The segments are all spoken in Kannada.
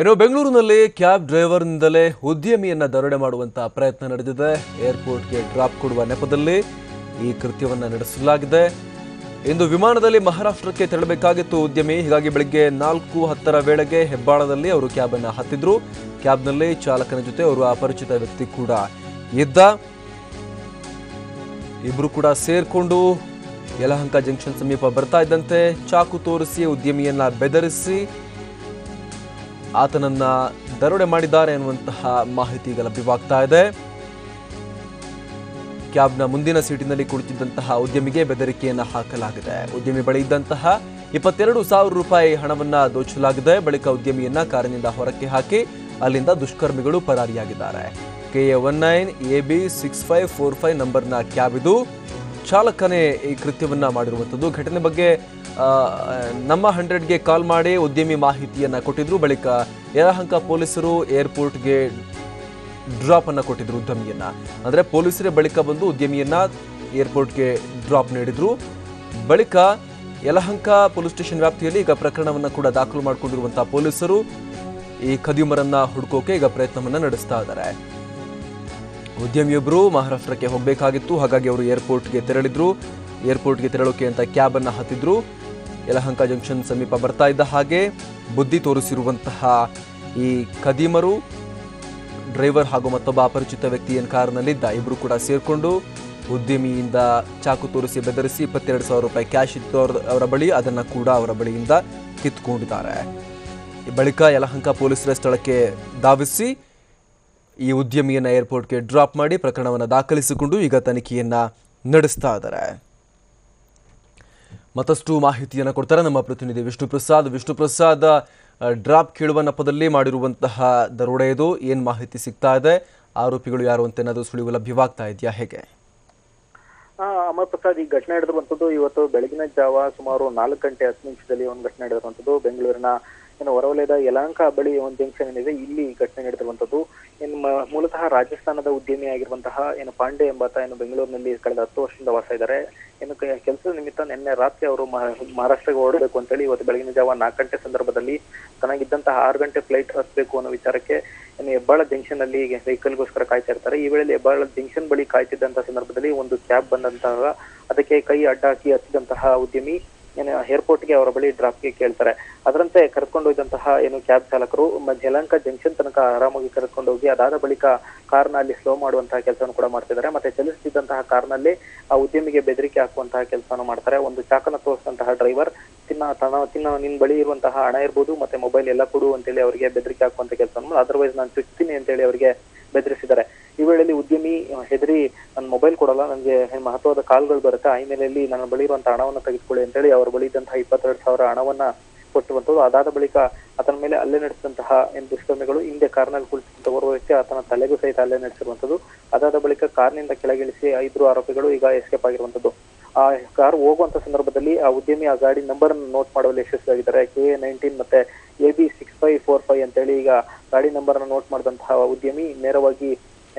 ಇನ್ನು ಬೆಂಗಳೂರಿನಲ್ಲಿ ಕ್ಯಾಬ್ ಡ್ರೈವರ್ನಿಂದಲೇ ಉದ್ಯಮಿಯನ್ನ ದರೋಡೆ ಮಾಡುವಂತಹ ಪ್ರಯತ್ನ ನಡೆದಿದೆ. ಏರ್ಪೋರ್ಟ್ಗೆ ಡ್ರಾಪ್ ಕೊಡುವ ನೆಪದಲ್ಲಿ ಈ ಕೃತ್ಯವನ್ನ ನಡೆಸಲಾಗಿದೆ. ಇಂದು ವಿಮಾನದಲ್ಲಿ ಮಹಾರಾಷ್ಟ್ರಕ್ಕೆ ತೆರಳಬೇಕಾಗಿತ್ತು ಉದ್ಯಮಿ. ಹೀಗಾಗಿ ಬೆಳಿಗ್ಗೆ ನಾಲ್ಕು ಹತ್ತರ ವೇಳೆಗೆ ಹೆಬ್ಬಾಳದಲ್ಲಿ ಅವರು ಕ್ಯಾಬ್ ಅನ್ನ ಹತ್ತಿದ್ರು. ಕ್ಯಾಬ್ನಲ್ಲಿ ಚಾಲಕನ ಜೊತೆ ಅವರು ಅಪರಿಚಿತ ವ್ಯಕ್ತಿ ಕೂಡ ಇದ್ದ. ಇಬ್ರು ಕೂಡ ಸೇರ್ಕೊಂಡು ಯಲಹಂಕ ಜಂಕ್ಷನ್ ಸಮೀಪ ಬರ್ತಾ ಇದ್ದಂತೆ ಚಾಕು ತೋರಿಸಿ ಉದ್ಯಮಿಯನ್ನ ಬೆದರಿಸಿ ಆತನನ್ನ ದರೋಡೆ ಮಾಡಿದ್ದಾರೆ ಎನ್ನುವಂತಹ ಮಾಹಿತಿ ಈಗ ಲಭ್ಯವಾಗ್ತಾ ಇದೆ. ಕ್ಯಾಬ್ನ ಮುಂದಿನ ಸೀಟಿನಲ್ಲಿ ಕುಳಿತಿದ್ದಂತಹ ಉದ್ಯಮಿಗೆ ಬೆದರಿಕೆಯನ್ನು ಹಾಕಲಾಗಿದೆ. ಉದ್ಯಮಿ ಬಳಿ ಇದ್ದಂತಹ ಇಪ್ಪತ್ತೆರಡು ಸಾವಿರ ರೂಪಾಯಿ ಹಣವನ್ನ ದೋಚಲಾಗಿದೆ. ಬಳಿಕ ಉದ್ಯಮಿಯನ್ನ ಕಾರಿನಿಂದ ಹೊರಕ್ಕೆ ಹಾಕಿ ಅಲ್ಲಿಂದ ದುಷ್ಕರ್ಮಿಗಳು ಪರಾರಿಯಾಗಿದ್ದಾರೆ. K A one nine A B six five four five ನಂಬರ್ನ ಕ್ಯಾಬ್ ಇದು. ಚಾಲಕನೇ ಈ ಕೃತ್ಯವನ್ನ ಮಾಡಿರುವಂಥದ್ದು. ಘಟನೆ ಬಗ್ಗೆ ನಮ್ಮ ಹಂಡ್ರೆಡ್ಗೆ ಕಾಲ್ ಮಾಡಿ ಉದ್ಯಮಿ ಮಾಹಿತಿಯನ್ನ ಕೊಟ್ಟಿದ್ರು. ಬಳಿಕ ಯಲಹಂಕ ಪೊಲೀಸರು ಏರ್ಪೋರ್ಟ್ಗೆ ಡ್ರಾಪ್ ಅನ್ನ ಕೊಟ್ಟಿದ್ರು ಉದ್ಯಮಿಯನ್ನ. ಅಂದ್ರೆ ಪೊಲೀಸರೇ ಬಳಿಕ ಬಂದು ಉದ್ಯಮಿಯನ್ನ ಏರ್ಪೋರ್ಟ್ಗೆ ಡ್ರಾಪ್ ನೀಡಿದ್ರು. ಬಳಿಕ ಯಲಹಂಕ ಪೊಲೀಸ್ ಸ್ಟೇಷನ್ ವ್ಯಾಪ್ತಿಯಲ್ಲಿ ಈಗ ಪ್ರಕರಣವನ್ನ ಕೂಡ ದಾಖಲು ಮಾಡಿಕೊಂಡಿರುವಂತಹ ಪೊಲೀಸರು ಈ ಖದೀಮರನ್ನ ಹುಡುಕೋಕೆ ಈಗ ಪ್ರಯತ್ನವನ್ನ ನಡೆಸ್ತಾ ಇದ್ದಾರೆ. ಉದ್ಯಮಿಯೊಬ್ಬರು ಮಹಾರಾಷ್ಟ್ರಕ್ಕೆ ಹೋಗಬೇಕಾಗಿತ್ತು, ಹಾಗಾಗಿ ಅವರು ಏರ್ಪೋರ್ಟ್ಗೆ ತೆರಳಿದ್ರು. ಏರ್ಪೋರ್ಟ್ಗೆ ತೆರಳೋಕೆ ಅಂತ ಕ್ಯಾಬ್ ಅನ್ನು ಹತ್ತಿದ್ರು. ಯಲಹಂಕ ಜಂಕ್ಷನ್ ಸಮೀಪ ಬರ್ತಾ ಇದ್ದ ಹಾಗೆ ಬುದ್ಧಿ ತೋರಿಸಿರುವಂತಹ ಈ ಖದೀಮರು, ಡ್ರೈವರ್ ಹಾಗೂ ಮತ್ತೊಬ್ಬ ಅಪರಿಚಿತ ವ್ಯಕ್ತಿ ಏನು ಕಾರ್ನಲ್ಲಿದ್ದ ಇಬ್ಬರು ಕೂಡ ಸೇರಿಕೊಂಡು ಉದ್ಯಮಿಯಿಂದ ಚಾಕು ತೋರಿಸಿ ಬೆದರಿಸಿ ಇಪ್ಪತ್ತೆರಡು ಸಾವಿರ ರೂಪಾಯಿ ಕ್ಯಾಶ್ ಇತ್ತು ಅವರ ಅವರ ಬಳಿ. ಅದನ್ನು ಕೂಡ ಅವರ ಬಳಿಯಿಂದ ಕಿತ್ಕೊಂಡಿದ್ದಾರೆ. ಬಳಿಕ ಯಲಹಂಕ ಪೊಲೀಸರ ಸ್ಥಳಕ್ಕೆ ಧಾವಿಸಿ ಈ ಉದ್ಯಮಿಯನ್ನು ಏರ್ಪೋರ್ಟ್ಗೆ ಡ್ರಾಪ್ ಮಾಡಿ ಪ್ರಕರಣವನ್ನು ದಾಖಲಿಸಿಕೊಂಡು ಈಗ ತನಿಖೆಯನ್ನ ನಡೆಸ್ತಾ ಇದ್ದಾರೆ. ಮತ್ತಷ್ಟು ಮಾಹಿತಿಯನ್ನು ಕೊಡ್ತಾರೆ ನಮ್ಮ ಪ್ರತಿನಿಧಿ ವಿಷ್ಣು ಪ್ರಸಾದ್. ವಿಷ್ಣು ಪ್ರಸಾದ್ ಡ್ರಾಪ್ ಕೇಳುವ ನೆಪದಲ್ಲಿ ಮಾಡಿರುವಂತಹ ದರೋಡೆ ಏನು ಮಾಹಿತಿ ಸಿಗ್ತಾ ಇದೆ? ಆರೋಪಿಗಳು ಯಾರು ಅಂತ ಏನಾದರೂ ಸುಳಿವು ಲಭ್ಯವಾಗ್ತಾ ಇದೆಯಾ? ಹೇಗೆ? ಅಮರ್ ಪ್ರಸಾದ್, ಈ ಘಟನೆ ನಡೆದಿರುವಂತದ್ದು ಇವತ್ತು ಬೆಳಗಿನ ಜಾವ ಸುಮಾರು ನಾಲ್ಕು ಗಂಟೆ ಹತ್ತು ನಿಮಿಷದಲ್ಲಿ ಒಂದು ಘಟನೆ ನಡೆದಿರುವಂತದ್ದು ಬೆಂಗಳೂರಿನ ಏನು ಹೊರವಲಯದ ಯಲಹಂಕ ಬಳಿ ಒಂದು ಜಂಕ್ಷನ್ ಏನಿದೆ, ಇಲ್ಲಿ ಘಟನೆ ನಡೆದಿರುವಂತದ್ದು ಏನು ಮೂಲತಃ ರಾಜಸ್ಥಾನದ ಉದ್ಯಮಿ ಆಗಿರುವಂತಹ, ಏನು ಪಾಂಡೆ ಎಂಬಾತ, ಏನು ಬೆಂಗಳೂರಿನಲ್ಲಿ ಕಳೆದ ಹತ್ತು ವರ್ಷದಿಂದ ವಾಸ ಇದ್ದಾರೆ. ಏನು ಕೆಲಸದ ನಿಮಿತ್ತ ನಿನ್ನೆ ರಾತ್ರಿ ಅವರು ಮಹಾ- ಮಹಾರಾಷ್ಟ್ರಕ್ಕೆ ಹೊರಡಬೇಕು ಅಂತೇಳಿ ಇವತ್ತು ಬೆಳಗಿನ ಜಾವ ನಾಲ್ಕು ಗಂಟೆ ಸಂದರ್ಭದಲ್ಲಿ ತನಗಿದ್ದಂತಹ ಆರು ಗಂಟೆ ಫ್ಲೈಟ್ ಹತ್ತಬೇಕು ಅನ್ನೋ ವಿಚಾರಕ್ಕೆ ಏನು ಹೆಬ್ಬಾಳ ಜಂಕ್ಷನ್ ಅಲ್ಲಿ ವೆಹಿಕಲ್ಗೋಸ್ಕರ ಕಾಯ್ತಾ ಇರ್ತಾರೆ. ಈ ವೇಳೆಯಲ್ಲಿ ಹೆಬ್ಬಾಳ ಜಂಕ್ಷನ್ ಬಳಿ ಕಾಯ್ತಿದ್ದಂತಹ ಸಂದರ್ಭದಲ್ಲಿ ಒಂದು ಕ್ಯಾಬ್ ಬಂದಂತಹ, ಅದಕ್ಕೆ ಕೈ ಅಡ್ಡ ಹಾಕಿ ಹತ್ತಿದಂತಹ ಉದ್ಯಮಿ ಏರ್ಪೋರ್ಟ್ಗೆ ಅವರ ಬಳಿ ಡ್ರಾಪ್ಗೆ ಕೇಳ್ತಾರೆ. ಅದರಂತೆ ಕರ್ಕೊಂಡು ಹೋದಂತಹ ಏನು ಕ್ಯಾಬ್ ಚಾಲಕರು ಜಲಂಕ ಜಂಕ್ಷನ್ ತನಕ ಆರಾಮಾಗಿ ಕರ್ಕೊಂಡು ಹೋಗಿ, ಅದಾದ ಬಳಿಕ ಕಾರ್ನ ಅಲ್ಲಿ ಸ್ಲೋ ಮಾಡುವಂತಹ ಕೆಲಸವನ್ನು ಕೂಡ ಮಾಡ್ತಿದ್ದಾರೆ. ಮತ್ತೆ ಚಲಿಸುತ್ತಿದ್ದಂತಹ ಕಾರ್ನಲ್ಲಿ ಆ ಉದ್ಯಮಿಗೆ ಬೆದರಿಕೆ ಹಾಕುವಂತಹ ಕೆಲಸವನ್ನು ಮಾಡ್ತಾರೆ. ಒಂದು ಚಾಕನ ತೋರಿಸಿದಂತಹ ಡ್ರೈವರ್ ತಿನ್ನ ತನ್ನ ತಿನ್ನ, ನಿನ್ ಬಳಿ ಇರುವಂತಹ ಹಣ ಇರ್ಬೋದು, ಮತ್ತೆ ಮೊಬೈಲ್ ಎಲ್ಲ ಕೊಡು ಅಂತೇಳಿ ಅವರಿಗೆ ಬೆದರಿಕೆ ಹಾಕುವಂತ ಕೆಲಸವನ್ನು ಅದರ್ವೈಸ್ ನಾನು ಚುಚ್ತೀನಿ ಅಂತೇಳಿ ಅವರಿಗೆ ಬೆದರಿಸಿದ್ದಾರೆ. ಈ ವೇಳೆಯಲ್ಲಿ ಉದ್ಯಮಿ ಹೆದರಿ ಕೊಡಲ್ಲ ನನಗೆ ಮಹತ್ವದ ಕಾಲ್ಗಳು ಬರುತ್ತೆ ಆ ಹಿನ್ನೆಲೆಯಲ್ಲಿ ನನ್ನ ಬಳಿ ಇರುವಂತಹ ಹಣವನ್ನು ತೆಗೆದುಕೊಳ್ಳಿ ಅಂತೇಳಿ ಅವರ ಬಳಿ ಇದ್ದಂತಹ ಇಪ್ಪತ್ತೆರಡು ಸಾವಿರ ಹಣವನ್ನ ಕೊಟ್ಟುವಂಥದ್ದು ಅದಾದ ಬಳಿಕ ಆತನ ಮೇಲೆ ಅಲ್ಲೇ ನಡೆಸಿದಂತಹ ಏನು ದುಷ್ಕರ್ಮಿಗಳು ಹಿಂದೆ ಕಾರ್ನಲ್ಲಿ ಕುಳಿತಂತ ಓರ್ವ ವ್ಯಕ್ತಿ ಆತನ ತಲೆಗೂ ಸಹಿತ ಅಲ್ಲೇ ನಡೆಸಿರುವಂಥದ್ದು. ಅದಾದ ಬಳಿಕ ಕಾರ್ನಿಂದ ಕೆಳಗಿಳಿಸಿ ಐದು ಆರೋಪಿಗಳು ಈಗ ಎಸ್ಕೇಪ್ ಆಗಿರುವಂಥದ್ದು. ಆ ಕಾರ್ ಹೋಗುವಂತ ಸಂದರ್ಭದಲ್ಲಿ ಆ ಉದ್ಯಮಿ ಆ ಗಾಡಿ ನಂಬರ್ ಅನ್ನು ನೋಟ್ ಮಾಡುವಲ್ಲಿ ಯಶಸ್ವಿಯಾಗಿದ್ದಾರೆ. ಕೆ ಎ ನೈನ್ಟೀನ್ ಮತ್ತೆ A B six five four five ಅಂತೇಳಿ ಈಗ ಗಾಡಿ ನಂಬರ್ ಅನ್ನು ನೋಟ್ ಮಾಡಿದಂತಹ ಉದ್ಯಮಿ ನೇರವಾಗಿ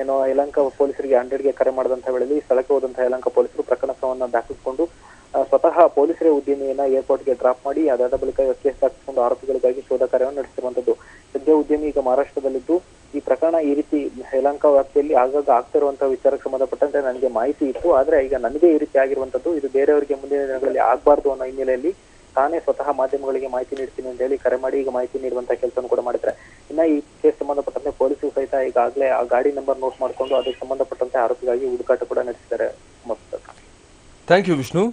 ಏನೋ ಯಲಂಕ ಪೊಲೀಸರಿಗೆ ಹಂಡ್ರೆಡ್ಗೆ ಕರೆ ಮಾಡಿದಂತಹ ವೇಳೆಯಲ್ಲಿ ಸ್ಥಳಕ್ಕೆ ಹೋದಂತಹ ಯಲಂಕ ಪೊಲೀಸರು ಪ್ರಕರಣವನ್ನು ದಾಖಲಿಸಿಕೊಂಡು ಸ್ವತಃ ಪೊಲೀಸರೇ ಉದ್ಯಮಿಯನ್ನ ಏರ್ಪೋರ್ಟ್ಗೆ ಡ್ರಾಪ್ ಮಾಡಿ, ಅದಾದ ಬಳಿಕ ಕೇಸ್ ಹಾಕಿಸಿಕೊಂಡು ಆರೋಪಿಗಳಿಗಾಗಿ ಶೋಧ ಕಾರ್ಯವನ್ನು ನಡೆಸಿರುವಂತದ್ದು ಸದ್ಯ ಉದ್ಯಮಿ ಈಗ ಮಹಾರಾಷ್ಟ್ರದಲ್ಲಿದ್ದು, ಈ ಪ್ರಕರಣ ಈ ರೀತಿ ಯಲಂಕ ವ್ಯಾಪ್ತಿಯಲ್ಲಿ ಆಗಾಗ ಆಗ್ತಿರುವಂತಹ ವಿಚಾರಕ್ಕೆ ಸಂಬಂಧಪಟ್ಟಂತೆ ನನಗೆ ಮಾಹಿತಿ ಇತ್ತು. ಆದ್ರೆ ಈಗ ನನಗೆ ಈ ರೀತಿ ಆಗಿರುವಂತದ್ದು ಇದು ಬೇರೆಯವರಿಗೆ ಮುಂದಿನ ದಿನಗಳಲ್ಲಿ ಆಗ್ಬಾರ್ದು ಅನ್ನೋ ಹಿನ್ನೆಲೆಯಲ್ಲಿ ತಾನೇ ಸ್ವತಃ ಮಾಧ್ಯಮಗಳಿಗೆ ಮಾಹಿತಿ ನೀಡ್ತೀನಿ ಅಂತ ಹೇಳಿ ಕರೆ ಮಾಡಿ ಈಗ ಮಾಹಿತಿ ನೀಡುವಂತ ಕೆಲಸವನ್ನು ಕೂಡ ಮಾಡಿದ್ರೆ ಇನ್ನ ಈ ಕೇಸ್ ಸಂಬಂಧಪಟ್ಟಂತೆ ಪೊಲೀಸರು ಸಹಿತ ಈಗಾಗಲೇ ಆ ಗಾಡಿ ನಂಬರ್ ನೋಟ್ ಮಾಡಿಕೊಂಡು ಅದಕ್ಕೆ ಸಂಬಂಧಪಟ್ಟಂತೆ ಆರೋಪಿಗಾಗಿ ಹುಡುಕಾಟ ಕೂಡ ನಡೆಸಿದ್ದಾರೆ. Thank you Vishnu